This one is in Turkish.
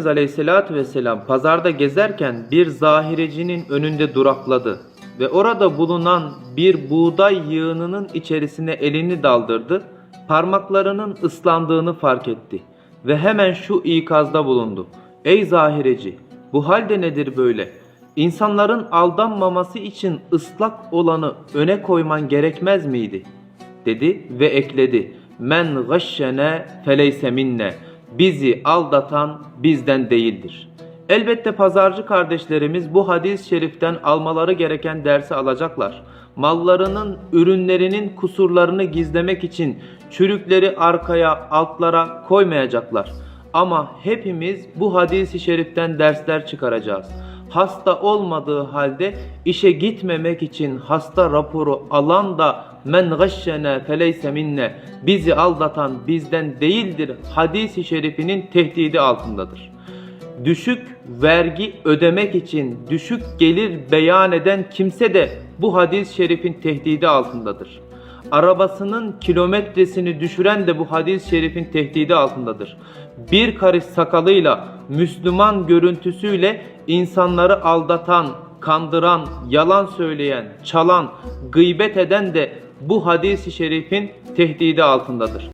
Efendimiz Aleyhisselatü Vesselam pazarda gezerken bir zahirecinin önünde durakladı ve orada bulunan bir buğday yığınının içerisine elini daldırdı, parmaklarının ıslandığını fark etti ve hemen şu ikazda bulundu. Ey zahireci, bu halde nedir böyle? İnsanların aldanmaması için ıslak olanı öne koyman gerekmez miydi? dedi ve ekledi. Men gashşene feleyse minne. Bizi aldatan bizden değildir. Elbette pazarcı kardeşlerimiz bu hadis-i şeriften almaları gereken dersi alacaklar. Mallarının, ürünlerinin kusurlarını gizlemek için çürükleri arkaya, altlara koymayacaklar. Ama hepimiz bu hadis-i şeriften dersler çıkaracağız. Hasta olmadığı halde işe gitmemek için hasta raporu alan da men gashşene feleyse minne bizi aldatan bizden değildir hadisi şerifinin tehdidi altındadır. Düşük vergi ödemek için düşük gelir beyan eden kimse de bu hadis-i şerifin tehdidi altındadır. Arabasının kilometresini düşüren de bu hadis-i şerifin tehdidi altındadır. Bir karış sakalıyla, Müslüman görüntüsüyle insanları aldatan, kandıran, yalan söyleyen, çalan, gıybet eden de bu hadis-i şerifin tehdidi altındadır.